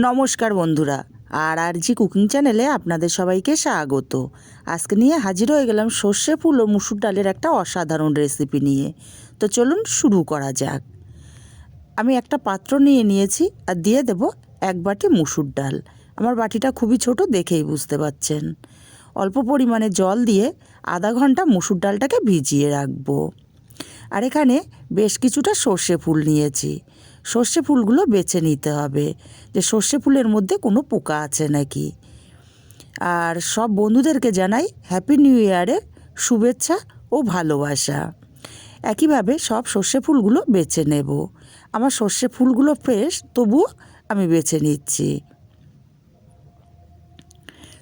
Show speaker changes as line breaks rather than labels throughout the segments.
নমস্কার বন্ধুরা, আর আর জি কুকিং চ্যানেলে আপনাদের সবাইকে স্বাগত। আজকে নিয়ে হাজির হয়ে গেলাম সর্ষে ফুল ও মুসুর ডালের একটা অসাধারণ রেসিপি নিয়ে। তো চলুন শুরু করা যাক। আমি একটা পাত্র নিয়ে নিয়েছি আর দিয়ে দেব এক বাটি মুসুর ডাল। আমার বাটিটা খুবই ছোট, দেখেই বুঝতে পাচ্ছেন। অল্প পরিমাণে জল দিয়ে আধা ঘণ্টা মুসুর ডালটাকে ভিজিয়ে রাখব। আর এখানে বেশ কিছুটা সর্ষে ফুল নিয়েছি। সর্ষে ফুলগুলো বেছে নিতে হবে। যে সর্ষে ফুলের মধ্যে কোনো পোকা আছে নাকি? আর সব বন্ধুদেরকে জানাই হ্যাপি নিউ ইয়ারের শুভেচ্ছা ও ভালোবাসা। একইভাবে সব সর্ষে ফুলগুলো বেছে নেব। আমার সর্ষে ফুলগুলো ফ্রেশ তবুও আমি বেছে নিচ্ছি।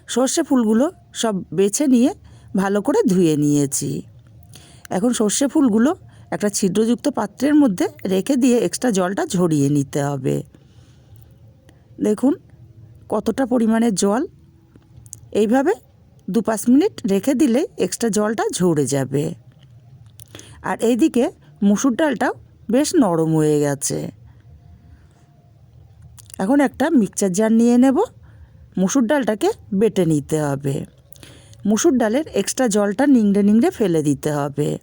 সর্ষে ফুলগুলো সব বেছে নিয়ে ভালো করে ধুয়ে নিয়েছি। এখন সর্ষে ফুলগুলো একটা ছিদ্রযুক্ত পাত্রের মধ্যে রেখে দিয়ে এক্সট্রা জলটা ঝরিয়ে নিতে হবে। দেখুন কতটা পরিমাণে জল। এইভাবে দু পাঁচ মিনিট রেখে দিলে এক্সট্রা জলটা ঝরে যাবে। আর এইদিকে মুসুর ডালটাও বেশ নরম হয়ে গেছে। এখন একটা মিক্সচার জার নিয়ে নেব। মুসুর ডালটাকে বেটে নিতে হবে। মুসুর ডালের এক্সট্রা জলটা নিংড়ে নিংড়ে ফেলে দিতে হবে।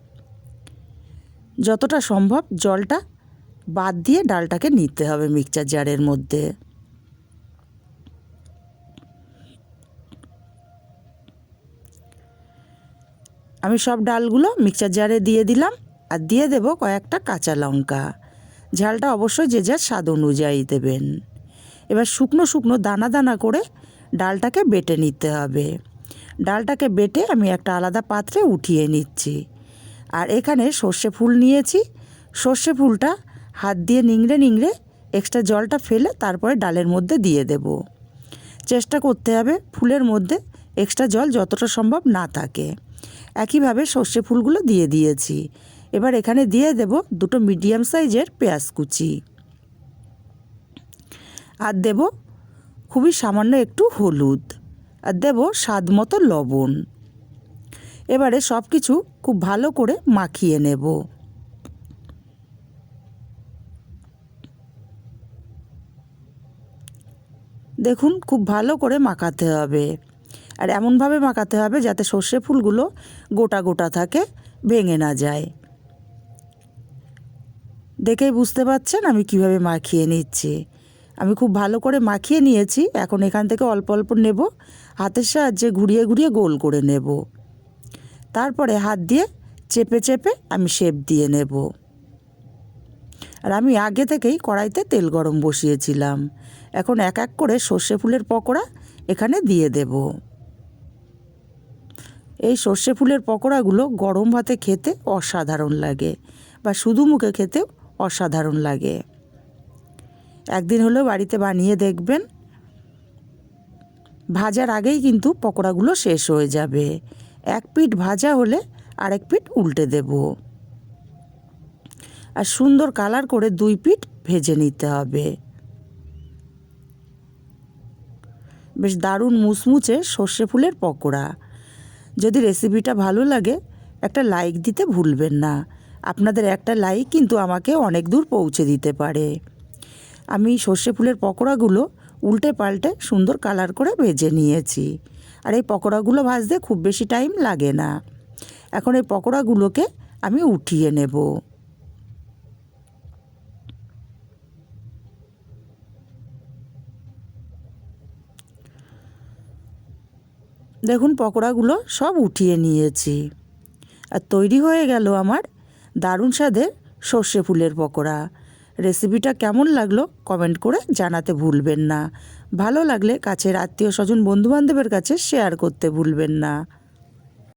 যতটা সম্ভব জলটা বাদ দিয়ে ডালটাকে নিতে হবে মিক্সচার জারের মধ্যে। আমি সব ডালগুলো মিক্সচার জারে দিয়ে দিলাম আর দিয়ে দেব কয়েকটা কাঁচা লঙ্কা। ঝালটা অবশ্যই যে যার স্বাদ অনুযায়ী দেবেন। এবার শুকনো শুকনো দানা দানা করে ডালটাকে বেটে নিতে হবে। ডালটাকে বেটে আমি একটা আলাদা পাত্রে উঠিয়ে নিচ্ছি। আর এখানে সর্ষে ফুল নিয়েছি। সর্ষে ফুলটা হাত দিয়ে নিংড়ে নিংড়ে এক্সট্রা জলটা ফেলে তারপরে ডালের মধ্যে দিয়ে দেব। চেষ্টা করতে হবে ফুলের মধ্যে এক্সট্রা জল যতটা সম্ভব না থাকে। একইভাবে সর্ষে ফুলগুলো দিয়ে দিয়েছি। এবার এখানে দিয়ে দেব দুটো মিডিয়াম সাইজের পেঁয়াজ কুচি। আর দেব খুবই সামান্য একটু হলুদ। আর দেব স্বাদ মতো লবণ। এবারে সব কিছু খুব ভালো করে মাখিয়ে নেব। দেখুন, খুব ভালো করে মাখাতে হবে। আর এমনভাবে মাখাতে হবে যাতে সর্ষে ফুলগুলো গোটা গোটা থাকে, ভেঙে না যায়। দেখেই বুঝতে পারছেন আমি কীভাবে মাখিয়ে নিচ্ছি। আমি খুব ভালো করে মাখিয়ে নিয়েছি, এখন এখান থেকে অল্প অল্প নেব, হাতের সাহায্যে ঘুরিয়ে ঘুরিয়ে গোল করে নেব। তারপরে হাত দিয়ে চেপে চেপে আমি শেপ দিয়ে নেব। আর আমি আগে থেকেই কড়াইতে তেল গরম বসিয়েছিলাম। এখন এক এক করে সর্ষে ফুলের পকোড়া এখানে দিয়ে দেব। এই সর্ষে ফুলের পকোড়াগুলো গরম ভাতে খেতে অসাধারণ লাগে বা শুধু মুখে খেতেও অসাধারণ লাগে। একদিন হলেও বাড়িতে বানিয়ে দেখবেন, ভাজার আগেই কিন্তু পকোড়াগুলো শেষ হয়ে যাবে। এক পিঠ ভাজা হলে আরেক পিঠ উল্টে দেব। আর সুন্দর কালার করে দুই পিঠ ভেজে নিতে হবে। বেশ দারুণ মুচমুচে সর্ষে ফুলের পকোড়া। যদি রেসিপিটা ভালো লাগে, একটা লাইক দিতে ভুলবেন না। আপনাদের একটা লাইক কিন্তু আমাকে অনেক দূর পৌঁছে দিতে পারে। আমি সর্ষে ফুলের পকোড়াগুলো উল্টে পাল্টে সুন্দর কালার করে ভেজে নিয়েছি। আর এই পকোড়াগুলো ভাজতে খুব বেশি টাইম লাগে না। এখন এই পকোড়াগুলোকে আমি উঠিয়ে নেব। দেখুন, পকোড়াগুলো সব উঠিয়ে নিয়েছি। আর তৈরি হয়ে গেল আমার দারুণ স্বাদের সর্ষে ফুলের পকোড়া। রেসিপিটা কেমন লাগল কমেন্ট করে জানাতে ভুলবেন না। ভালো লাগলে কাছের আত্মীয় স্বজন বন্ধুবান্ধবের কাছে শেয়ার করতে ভুলবেন না।